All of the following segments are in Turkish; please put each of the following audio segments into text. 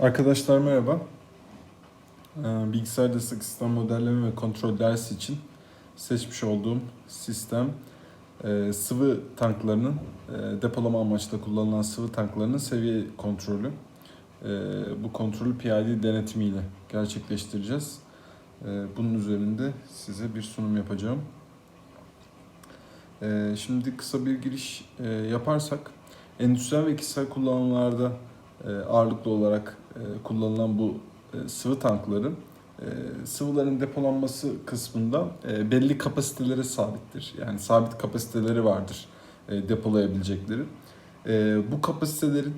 Arkadaşlar merhaba. Ee, Bilgisayar destek sistem modelleme ve kontrol dersi için seçmiş olduğum sistem e, sıvı tanklarının e, depolama amaçlı kullanılan sıvı tanklarının seviye kontrolü. E, Bu kontrolü PID denetimiyle gerçekleştireceğiz. Bunun üzerinde size bir sunum yapacağım. Şimdi kısa bir giriş yaparsak endüstriyel ve kişisel kullanımlarda ağırlıklı olarak e, kullanılan bu e, sıvı tankların e, sıvıların depolanması kısmında e, belli kapasitelere sabittir. Yani sabit kapasiteleri vardır e, depolayabilecekleri. E, Bu kapasitelerin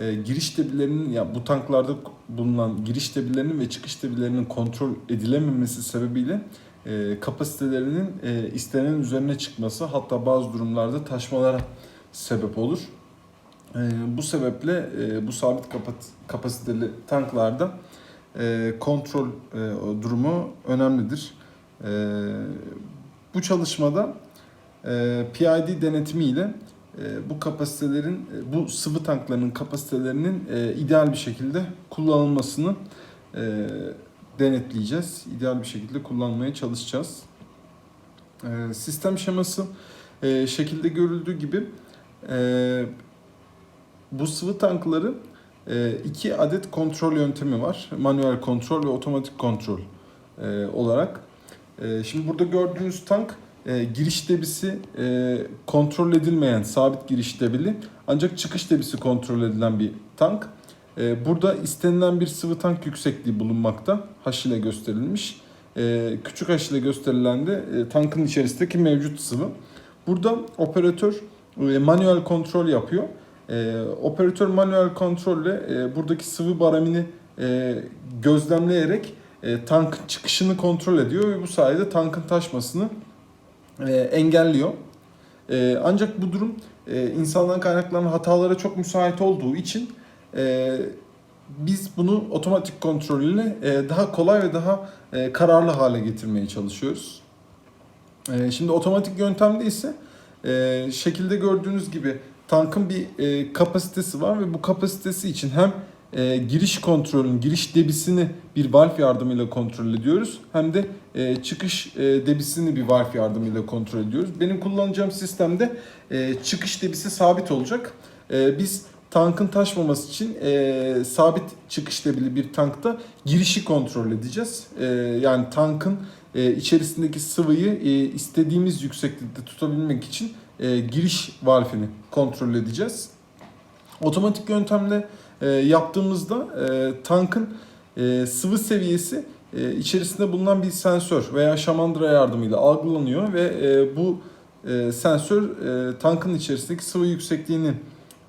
e, giriş debilerinin ya bu tanklarda bulunan giriş debilerinin ve çıkış debilerinin kontrol edilememesi sebebiyle e, kapasitelerinin e, istenen üzerine çıkması hatta bazı durumlarda taşmalara sebep olur. E, bu sebeple e, bu sabit kapasiteli tanklarda e, kontrol e, durumu önemlidir. Bu çalışmada PID denetimiyle e, bu kapasitelerin, bu sıvı tanklarının kapasitelerinin ideal bir şekilde kullanılmasını denetleyeceğiz. İdeal bir şekilde kullanmaya çalışacağız. Sistem şeması şekilde görüldüğü gibi bu sıvı tankları e, iki adet kontrol yöntemi var. Manuel kontrol ve otomatik kontrol e, olarak. E, Şimdi burada gördüğünüz tank giriş debisi kontrol edilmeyen sabit giriş debili ancak çıkış debisi kontrol edilen bir tank. Burada istenilen bir sıvı tank yüksekliği bulunmakta. H ile gösterilmiş. Küçük H ile gösterilen de tankın içerisindeki mevcut sıvı. Burada operatör manuel kontrol yapıyor. E, operatör manuel kontrolle e, buradaki sıvı baremini e, gözlemleyerek e, tankın çıkışını kontrol ediyor ve bu sayede tankın taşmasını e, engelliyor. E, ancak bu durum e, insandan kaynaklanan hatalara çok müsait olduğu için e, biz bunu otomatik kontrolüyle e, daha kolay ve daha e, kararlı hale getirmeye çalışıyoruz. E, şimdi otomatik yöntemde ise e, şekilde gördüğünüz gibi tankın bir e, kapasitesi var ve bu kapasitesi için hem e, giriş kontrolün, giriş debisini bir valf yardımıyla kontrol ediyoruz. Hem de e, çıkış e, debisini bir valf yardımıyla kontrol ediyoruz. Benim kullanacağım sistemde e, çıkış debisi sabit olacak. E, biz tankın taşmaması için e, sabit çıkış debili bir tankta girişi kontrol edeceğiz. E, yani tankın e, içerisindeki sıvıyı e, istediğimiz yükseklikte tutabilmek için e, giriş valfini kontrol edeceğiz. Otomatik yöntemle e, yaptığımızda e, tankın e, sıvı seviyesi e, içerisinde bulunan bir sensör veya şamandıra yardımıyla algılanıyor ve e, bu e, sensör e, tankın içerisindeki sıvı yüksekliğini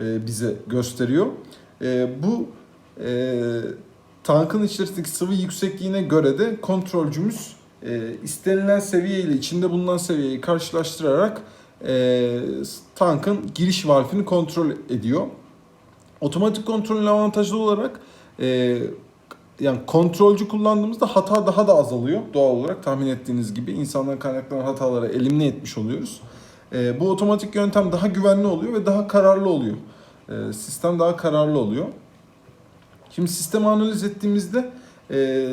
e, bize gösteriyor. E, bu e, tankın içerisindeki sıvı yüksekliğine göre de kontrolcümüz e, istenilen seviye ile içinde bulunan seviyeyi karşılaştırarak e, tankın giriş valfini kontrol ediyor. Otomatik kontrolün avantajlı olarak e, yani kontrolcü kullandığımızda hata daha da azalıyor doğal olarak tahmin ettiğiniz gibi insandan kaynaklanan hataları elimine etmiş oluyoruz. E, bu otomatik yöntem daha güvenli oluyor ve daha kararlı oluyor. E, sistem daha kararlı oluyor. Şimdi sistemi analiz ettiğimizde e,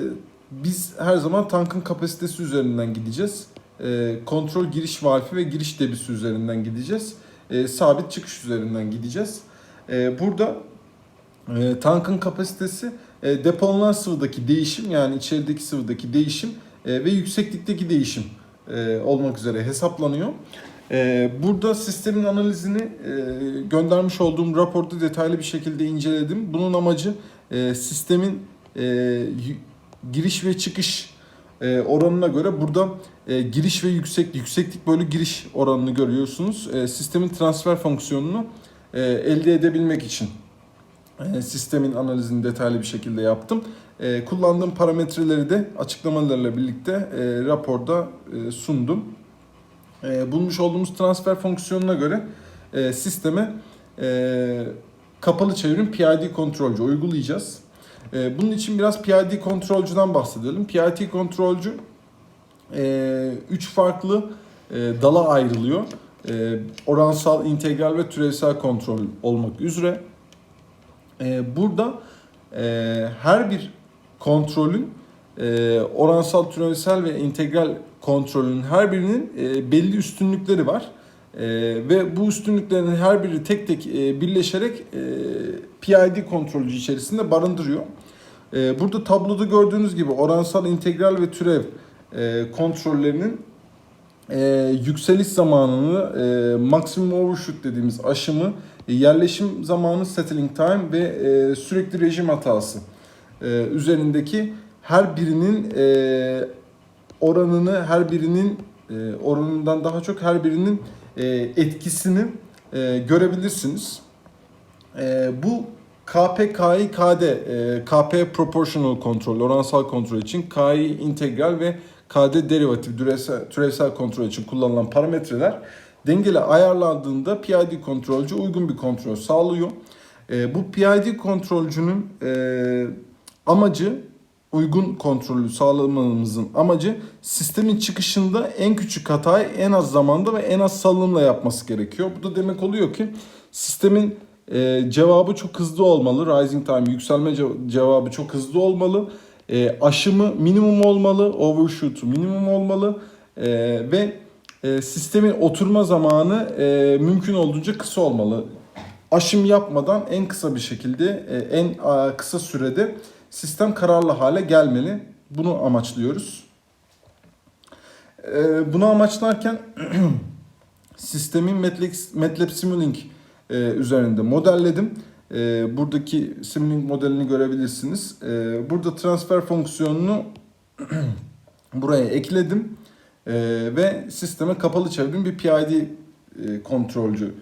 biz her zaman tankın kapasitesi üzerinden gideceğiz. E, kontrol giriş valfi ve giriş debisi üzerinden gideceğiz. E, sabit çıkış üzerinden gideceğiz. E, burada e, tankın kapasitesi e, depolanan sıvıdaki değişim yani içerideki sıvıdaki değişim e, ve yükseklikteki değişim e, olmak üzere hesaplanıyor. E, burada sistemin analizini e, göndermiş olduğum raporda detaylı bir şekilde inceledim. Bunun amacı e, sistemin e, giriş ve çıkış e, oranına göre burada e, giriş ve yüksek yükseklik bölü giriş oranını görüyorsunuz. E, sistemin transfer fonksiyonunu e, elde edebilmek için e, sistemin analizini detaylı bir şekilde yaptım. E, kullandığım parametreleri de açıklamalarla birlikte e, raporda e, sundum. E, bulmuş olduğumuz transfer fonksiyonuna göre e, sisteme e, kapalı çevrim PID kontrolcü uygulayacağız. E, bunun için biraz PID kontrolcüden bahsedelim. PID kontrolcü 3 farklı e, dala ayrılıyor. E, oransal, integral ve türevsel kontrol olmak üzere. E, burada e, e, her bir kontrolün e, oransal, türevsel ve integral kontrolün her birinin e, belli üstünlükleri var. E, ve bu üstünlüklerin her biri tek tek e, birleşerek e, PID kontrolcü içerisinde barındırıyor. E, burada tabloda gördüğünüz gibi oransal, integral ve türev e, kontrollerinin e, yükseliş zamanını, e, maximum overshoot dediğimiz aşımı, e, yerleşim zamanı settling time ve e, sürekli rejim hatası e, üzerindeki her birinin e, oranını, her birinin e, oranından daha çok her birinin e, etkisini e, görebilirsiniz. E, bu KPKI KD, e, KP proportional kontrol, oransal kontrol için, KI integral ve KD derivatif, türevsel, türevsel kontrol için kullanılan parametreler dengeli ayarlandığında PID kontrolcü uygun bir kontrol sağlıyor. E, bu PID kontrolcünün e, amacı uygun kontrolü sağlamamızın amacı sistemin çıkışında en küçük hatayı en az zamanda ve en az salınımla yapması gerekiyor. Bu da demek oluyor ki sistemin e, cevabı çok hızlı olmalı. Rising time yükselme ce- cevabı çok hızlı olmalı. E, aşımı minimum olmalı. Overshoot'u minimum olmalı. E, ve e, sistemin oturma zamanı e, mümkün olduğunca kısa olmalı. Aşım yapmadan en kısa bir şekilde, e, en a, kısa sürede sistem kararlı hale gelmeli. Bunu amaçlıyoruz. E, bunu amaçlarken sistemin MATLAB, MATLAB Simulink e, üzerinde modelledim. E, buradaki Simulink modelini görebilirsiniz. E, burada transfer fonksiyonunu buraya ekledim. E, ve sisteme kapalı çevrim bir PID e, kontrolcü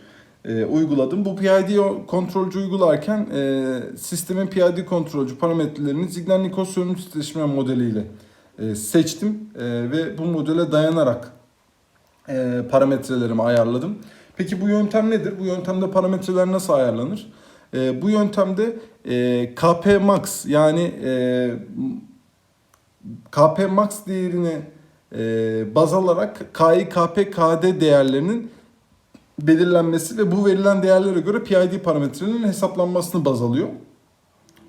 e, uyguladım. Bu PID kontrolcü uygularken e, sistemin PID kontrolcü parametrelerini Ziegler-Nichols sönüm titreşme modeliyle e, seçtim e, ve bu modele dayanarak e, parametrelerimi ayarladım. Peki bu yöntem nedir? Bu yöntemde parametreler nasıl ayarlanır? E, bu yöntemde e, KP max yani e, KP max değerini e, baz alarak KI, KP, KD değerlerinin belirlenmesi ve bu verilen değerlere göre PID parametrelerinin hesaplanmasını baz alıyor.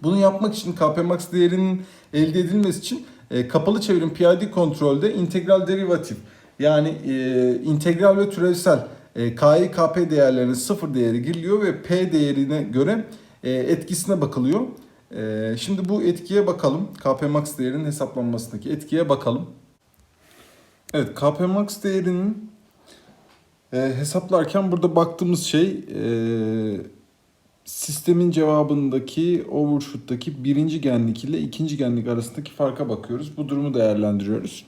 Bunu yapmak için KP max değerinin elde edilmesi için e, kapalı çevrim PID kontrolde integral derivatif yani e, integral ve türevsel KI KP değerlerinin sıfır değeri giriliyor ve P değerine göre e, etkisine bakılıyor. E, şimdi bu etkiye bakalım. KP max değerinin hesaplanmasındaki etkiye bakalım. Evet KP max değerinin e, hesaplarken burada baktığımız şey e, sistemin cevabındaki overshoot'taki birinci genlik ile ikinci genlik arasındaki farka bakıyoruz. Bu durumu değerlendiriyoruz.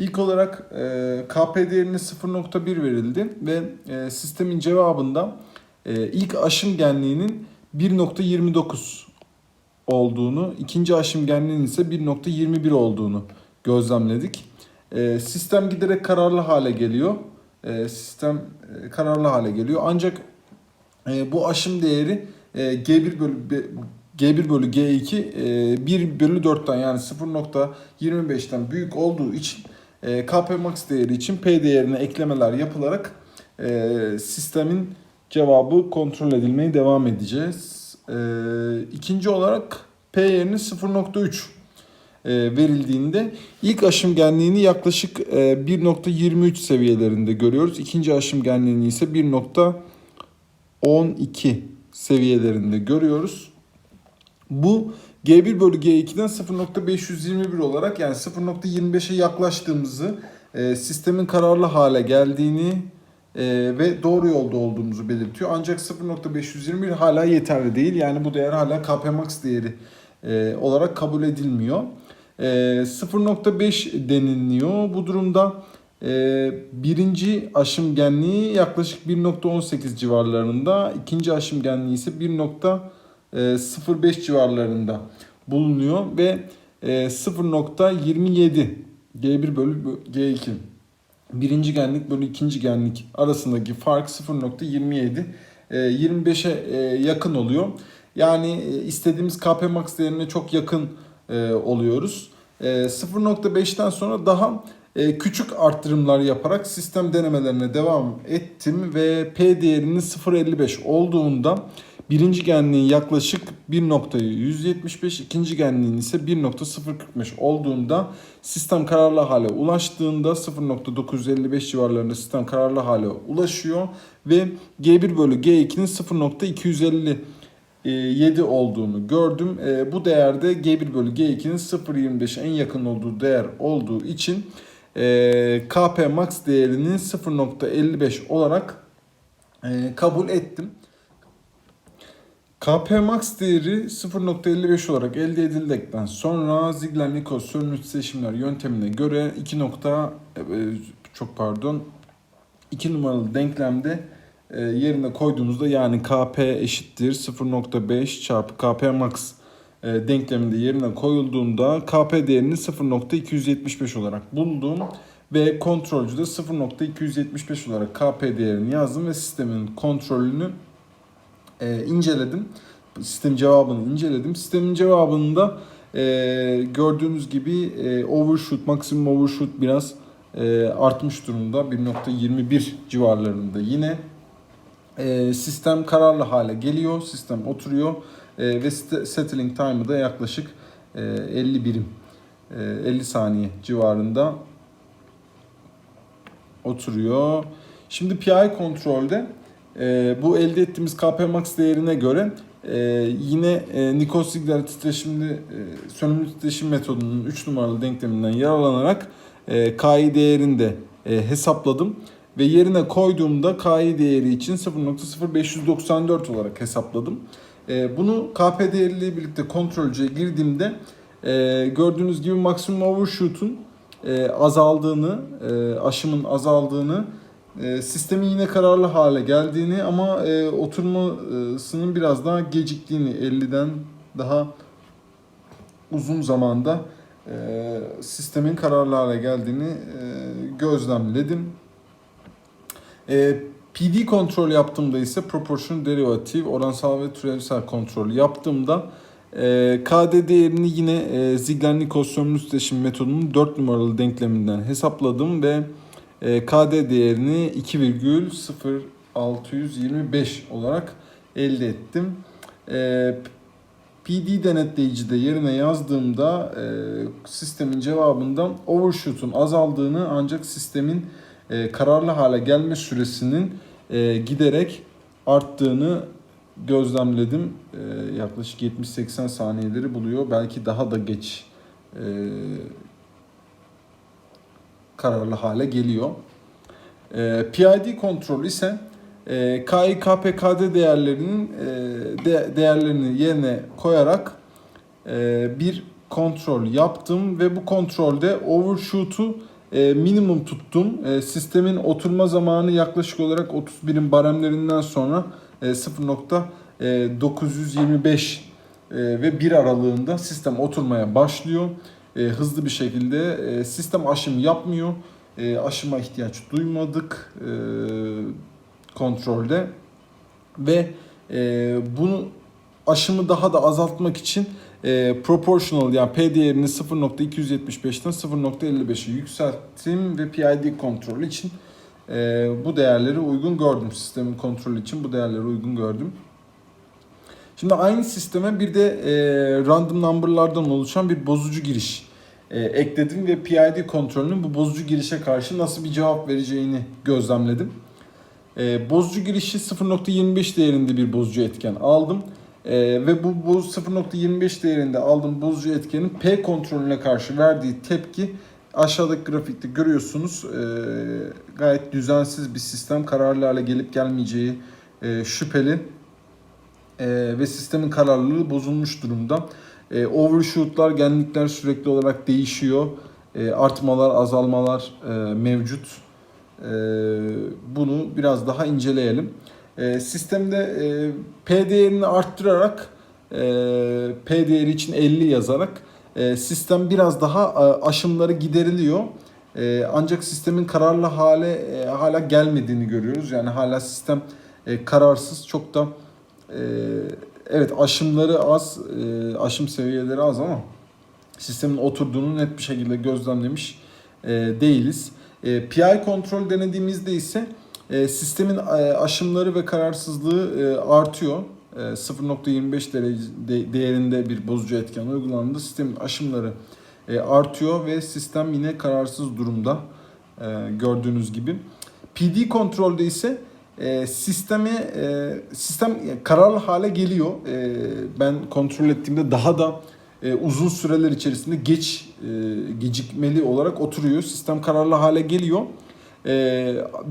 İlk olarak e, KP değerine 0.1 verildi ve e, sistemin cevabında e, ilk aşım genliğinin 1.29 olduğunu, ikinci aşım genliğinin ise 1.21 olduğunu gözlemledik. E, sistem giderek kararlı hale geliyor. E, sistem e, kararlı hale geliyor. Ancak e, bu aşım değeri e, G1 bölü G1 bölü G2 e, 1 bölü 4'ten yani 0.25'ten büyük olduğu için KP max değeri için P değerine eklemeler yapılarak e, sistemin cevabı kontrol edilmeye devam edeceğiz. E, ikinci olarak P yerine 0.3 e, verildiğinde ilk aşım genliğini yaklaşık e, 1.23 seviyelerinde görüyoruz. İkinci aşım genliğini ise 1.12 seviyelerinde görüyoruz. Bu G1 bölü G2'den 0.521 olarak yani 0.25'e yaklaştığımızı, e, sistemin kararlı hale geldiğini e, ve doğru yolda olduğumuzu belirtiyor. Ancak 0.521 hala yeterli değil. Yani bu değer hala Kpmax değeri e, olarak kabul edilmiyor. E, 0.5 deniliyor. Bu durumda e, birinci aşımgenliği yaklaşık 1.18 civarlarında, ikinci aşımgenliği ise 1. E, 0.5 civarlarında bulunuyor ve e, 0.27 G1 bölü G2 birinci genlik bölü ikinci genlik arasındaki fark 0.27 25'e e, yakın oluyor. Yani istediğimiz KP max değerine çok yakın oluyoruz. 0.5'ten sonra daha küçük arttırımlar yaparak sistem denemelerine devam ettim ve P değerinin 0.55 olduğunda Birinci genliğin yaklaşık 1.175, ikinci genliğin ise 1.045 olduğunda sistem kararlı hale ulaştığında 0.955 civarlarında sistem kararlı hale ulaşıyor ve G1 bölü G2'nin 0.257 olduğunu gördüm. E, bu değerde G1 bölü G2'nin 0.25'e en yakın olduğu değer olduğu için e, KP max değerini 0.55 olarak e, kabul ettim. KP max değeri 0.55 olarak elde edildikten sonra Ziegler-Nichols sönümlü titreşimler yöntemine göre 2 nokta e, çok pardon 2 numaralı denklemde e, yerine koyduğumuzda yani KP eşittir 0.5 çarpı KP max e, denkleminde yerine koyulduğunda KP değerini 0.275 olarak buldum ve kontrolcüde 0.275 olarak KP değerini yazdım ve sistemin kontrolünü e, inceledim. Sistem cevabını inceledim. Sistemin cevabında e, gördüğünüz gibi e, overshoot, maksimum overshoot biraz e, artmış durumda. 1.21 civarlarında yine. E, sistem kararlı hale geliyor. Sistem oturuyor. E, ve settling time'ı da yaklaşık e, 50 birim. E, 50 saniye civarında oturuyor. Şimdi PI kontrolde e, bu elde ettiğimiz KP max değerine göre e, yine e, Nikos Ziegler titreşimli e, sönümlü titreşim metodunun 3 numaralı denkleminden yararlanarak e, KI değerini de e, hesapladım ve yerine koyduğumda KI değeri için 0.0594 olarak hesapladım. E, bunu KP değeriyle birlikte kontrolcüye girdiğimde e, gördüğünüz gibi maksimum overshoot'un e, azaldığını, aşımın azaldığını, e, sistemin yine kararlı hale geldiğini ama e, oturmasının biraz daha geciktiğini, 50'den daha uzun zamanda e, sistemin kararlı hale geldiğini e, gözlemledim. E, PD kontrol yaptığımda ise proportion derivative, oransal ve türevsel kontrol yaptığımda e, KD değerini yine e, Ziegler-Nichols titreşim metodunun 4 numaralı denkleminden hesapladım ve e, KD değerini 2,0625 olarak elde ettim. E, PD denetleyicide yerine yazdığımda e, sistemin cevabından overshoot'un azaldığını ancak sistemin e, kararlı hale gelme süresinin e, giderek arttığını gözlemledim. Yaklaşık 70-80 saniyeleri buluyor. Belki daha da geç kararlı hale geliyor. E, PID kontrol ise e, KI, KP, KD değerlerinin e, de, değerlerini yerine koyarak e, bir kontrol yaptım ve bu kontrolde overshoot'u e, minimum tuttum. E, sistemin oturma zamanı yaklaşık olarak 31'in baremlerinden sonra e, 0.925 e, ve 1 aralığında sistem oturmaya başlıyor. E, hızlı bir şekilde e, sistem aşım yapmıyor. E, aşıma ihtiyaç duymadık e, kontrolde ve e, bunu aşımı daha da azaltmak için e, proportional yani P değerini 0.275'ten 0.55'e yükselttim ve PID kontrol için e, bu değerleri uygun gördüm. Sistemin kontrolü için bu değerleri uygun gördüm. Şimdi aynı sisteme bir de e, random number'lardan oluşan bir bozucu giriş e, ekledim ve PID kontrolünün bu bozucu girişe karşı nasıl bir cevap vereceğini gözlemledim. E, bozucu girişi 0.25 değerinde bir bozucu etken aldım. E, ve bu boz 0.25 değerinde aldığım bozucu etkenin P kontrolüne karşı verdiği tepki aşağıdaki grafikte görüyorsunuz. E, gayet düzensiz bir sistem kararlı hale gelip gelmeyeceği e, şüpheli e, ve sistemin kararlılığı bozulmuş durumda. E, overshoot'lar, genlikler sürekli olarak değişiyor. E, artmalar, azalmalar e, mevcut. Bunu biraz daha inceleyelim. Sistemde e, P değerini arttırarak e, P değeri için 50 yazarak e, sistem biraz daha e, aşımları gideriliyor. Ancak sistemin kararlı hale hala gelmediğini görüyoruz. Yani hala sistem kararsız çok da evet aşımları az, e, aşım seviyeleri az ama sistemin oturduğunu net bir şekilde gözlemlemiş e, değiliz. PI kontrol denediğimizde ise sistemin aşımları ve kararsızlığı artıyor. e, 0.25 derece de- değerinde bir bozucu etken uygulandığında sistemin aşımları artıyor ve sistem yine kararsız durumda gördüğünüz gibi. PD kontrolde ise e, sisteme e, sistem kararlı hale geliyor. E, ben kontrol ettiğimde daha da e, uzun süreler içerisinde geç e, gecikmeli olarak oturuyor. Sistem kararlı hale geliyor. E,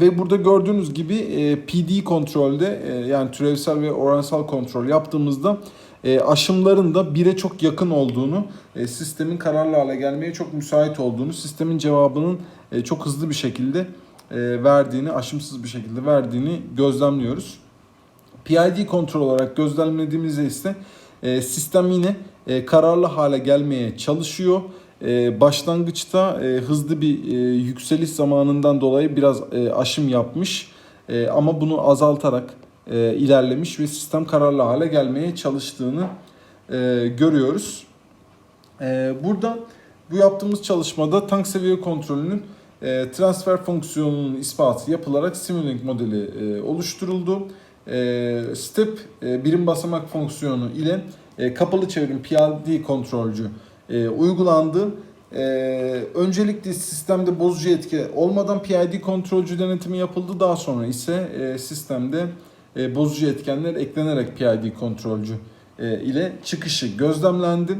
ve burada gördüğünüz gibi e, PD kontrolde e, yani türevsel ve oransal kontrol yaptığımızda e, aşımların da 1'e çok yakın olduğunu, e, sistemin kararlı hale gelmeye çok müsait olduğunu, sistemin cevabının e, çok hızlı bir şekilde e, verdiğini, aşımsız bir şekilde verdiğini gözlemliyoruz. PID kontrol olarak gözlemlediğimizde ise e, sistem yine e, kararlı hale gelmeye çalışıyor. E, başlangıçta e, hızlı bir e, yükseliş zamanından dolayı biraz e, aşım yapmış E, ama bunu azaltarak e, ilerlemiş ve sistem kararlı hale gelmeye çalıştığını e, görüyoruz. E, burada bu yaptığımız çalışmada tank seviye kontrolünün e, transfer fonksiyonunun ispatı yapılarak Simulink modeli e, oluşturuldu. E, step e, birim basamak fonksiyonu ile e, kapalı çevrim PID kontrolcü e, uygulandı. E, öncelikle sistemde bozucu etki olmadan PID kontrolcü denetimi yapıldı. Daha sonra ise e, sistemde e, bozucu etkenler eklenerek PID kontrolcü e, ile çıkışı gözlemlendi.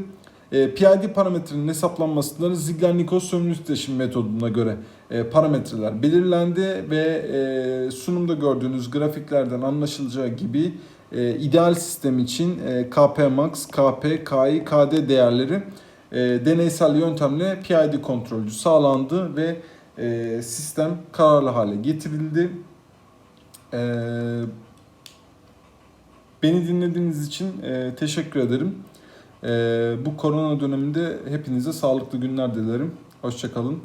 E, PID parametrenin hesaplanmasında Ziegler-Nichols sömürü titreşim metoduna göre e, parametreler belirlendi ve e, sunumda gördüğünüz grafiklerden anlaşılacağı gibi e, ideal sistem için e, KP max, KP, KI, KD değerleri e, deneysel yöntemle PID kontrolcü sağlandı ve e, sistem kararlı hale getirildi. E, beni dinlediğiniz için e, teşekkür ederim. E, bu korona döneminde hepinize sağlıklı günler dilerim. Hoşçakalın.